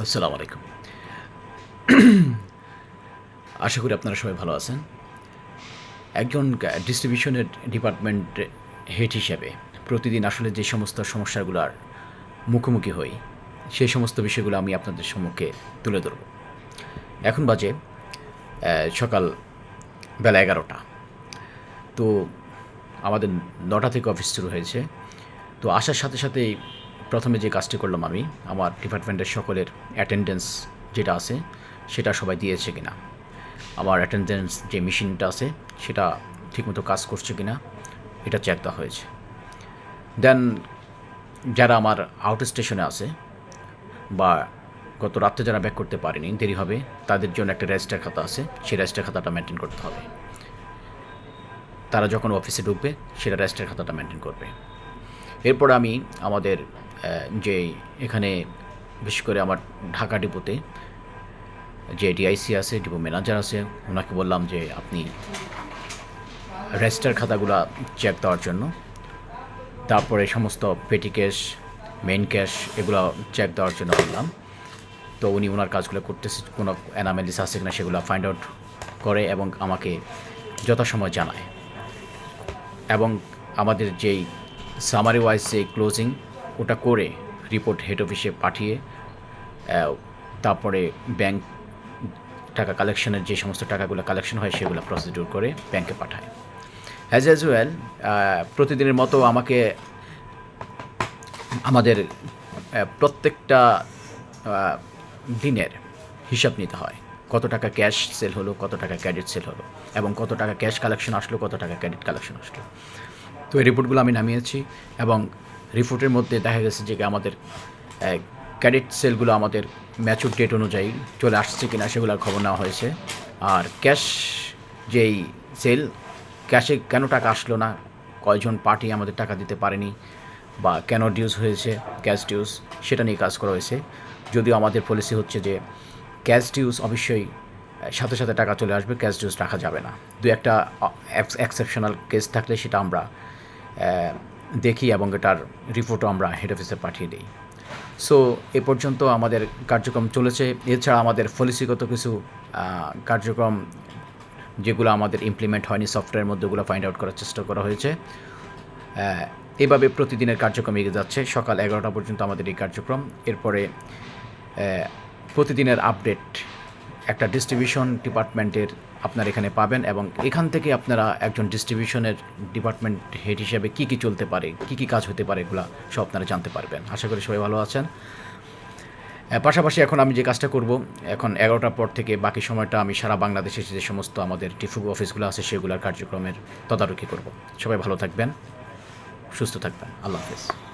আসসালামু আলাইকুম। আশা করি আপনারা সবাই ভালো আছেন। একজন ডিস্ট্রিবিউশনের ডিপার্টমেন্ট হেড হিসেবে প্রতিদিন আসলে যে সমস্ত সমস্যাগুলোর মুখোমুখি হই, সেই সমস্ত বিষয়গুলো আমি আপনাদের সম্মুখে তুলে ধরব। এখন বাজে সকাল বেলা এগারোটা। তো আমাদের নটা থেকে অফিস শুরু হয়েছে। তো আসার সাথে সাথেই প্রথমে যে কাজটি করলাম আমি, আমার ডিপার্টমেন্টের সকলের অ্যাটেন্ডেন্স যেটা আছে, সেটা সবাই দিয়েছে কিনা। আমার অ্যাটেন্ডেন্স যে মেশিনটা আছে, সেটা ঠিকমতো কাজ করছে কিনা, এটা চেক দেওয়া হয়েছে। দেন যারা আমার আউট স্টেশনে আছে, বা গত রাত্রে যারা ব্যাক করতে পারেনি, দেরি হবে, তাদের জন্য একটা রেজিস্টার খাতা আছে, সেই রেজিস্টার খাতাটা মেনটেন করতে হবে। তারা যখন অফিসে ঢুকবে, সেটা রেজিস্টার খাতাটা মেনটেন করবে। এরপর আমি আমাদের যে এখানে বিশেষ করে আমার ঢাকা ডিপোতে যে ডিআইসি আছে, ডিপো ম্যানেজার আছে, ওনাকে বললাম যে আপনি রেজিস্টার খাতাগুলো চেক দেওয়ার জন্য। তারপরে সমস্ত পেটি ক্যাশ মেন ক্যাশ এগুলো চেক দেওয়ার জন্য বললাম। তো উনি ওনার কাজগুলো করতেছে, কোনো অ্যানামেলিস আছে কিনা সেগুলো ফাইন্ড আউট করে এবং আমাকে যথাসময় জানায়। এবং আমাদের যেই সামারি ওয়াইজ যে ক্লোজিং ওটা করে রিপোর্ট হেড অফিসে পাঠিয়ে তারপরে ব্যাংক টাকা কালেকশনের যে সমস্ত টাকাগুলো কালেকশন হয় সেগুলো প্রসিডিউর করে ব্যাংকে পাঠায়। অ্যাজ অ্যাজ ওয়েল প্রতিদিনের মতো আমাকে আমাদের প্রত্যেকটা দিনের হিসাব নিতে হয়। কত টাকা ক্যাশ সেল হলো, কত টাকা ক্রেডিট সেল হলো, এবং কত টাকা ক্যাশ কালেকশন আসলো, কত টাকা ক্রেডিট কালেকশন আসলো। তো এই রিপোর্টগুলো আমি নামিয়েছি, এবং রিপোর্টের মধ্যে দেখা গেছে যে আমাদের ক্রেডিট সেলগুলো আমাদের ম্যাচুর ডেট অনুযায়ী চলে আসছে কিনা সেগুলোর খবর নেওয়া হয়েছে। আর ক্যাশ যেই সেল, ক্যাশে কেন টাকা আসলো না, কয়জন পার্টি আমাদের টাকা দিতে পারেনি বা কেন ডিউজ হয়েছে, ক্যাশ ডিউজ সেটা নিয়ে কাজ করা হয়েছে। যদিও আমাদের পলিসি হচ্ছে যে ক্যাশ ডিউজ অবশ্যই সাথে সাথে টাকা চলে আসবে, ক্যাশ ডিউজ রাখা যাবে না। দু একটা এক্সেপশনাল কেস থাকলে সেটা আমরা দেখি এবং এটার রিপোর্টও আমরা হেড অফিসে পাঠিয়ে দিই। সো এ পর্যন্ত আমাদের কার্যক্রম চলেছে। এছাড়া আমাদের পলিসিগত কিছু কার্যক্রম যেগুলো আমাদের ইমপ্লিমেন্ট হয়নি সফটওয়্যারের মধ্যে ওগুলো ফাইন্ড আউট করার চেষ্টা করা হয়েছে। এভাবে প্রতিদিনের কার্যক্রম এগিয়ে যাচ্ছে। সকাল এগারোটা পর্যন্ত আমাদের এই কার্যক্রম। এরপরে প্রতিদিনের আপডেট একটা ডিস্ট্রিবিউশন ডিপার্টমেন্টের আপনার এখানে পাবেন এবং এখান থেকে আপনারা একজন ডিস্ট্রিবিউশনের ডিপার্টমেন্ট হেড হিসেবে কী কী চলতে পারে, কী কী কাজ হতে পারে এগুলো সব আপনারা জানতে পারবেন। আশা করি সবাই ভালো আছেন। পাশাপাশি এখন আমি যে কাজটা করব, এখন এগারোটার পর থেকে বাকি সময়টা আমি সারা বাংলাদেশে যে সমস্ত আমাদের টিফু অফিসগুলো আছে সেগুলোর কার্যক্রমের তদারকি করব। সবাই ভালো থাকবেন, সুস্থ থাকবেন। আল্লাহ হাফেজ।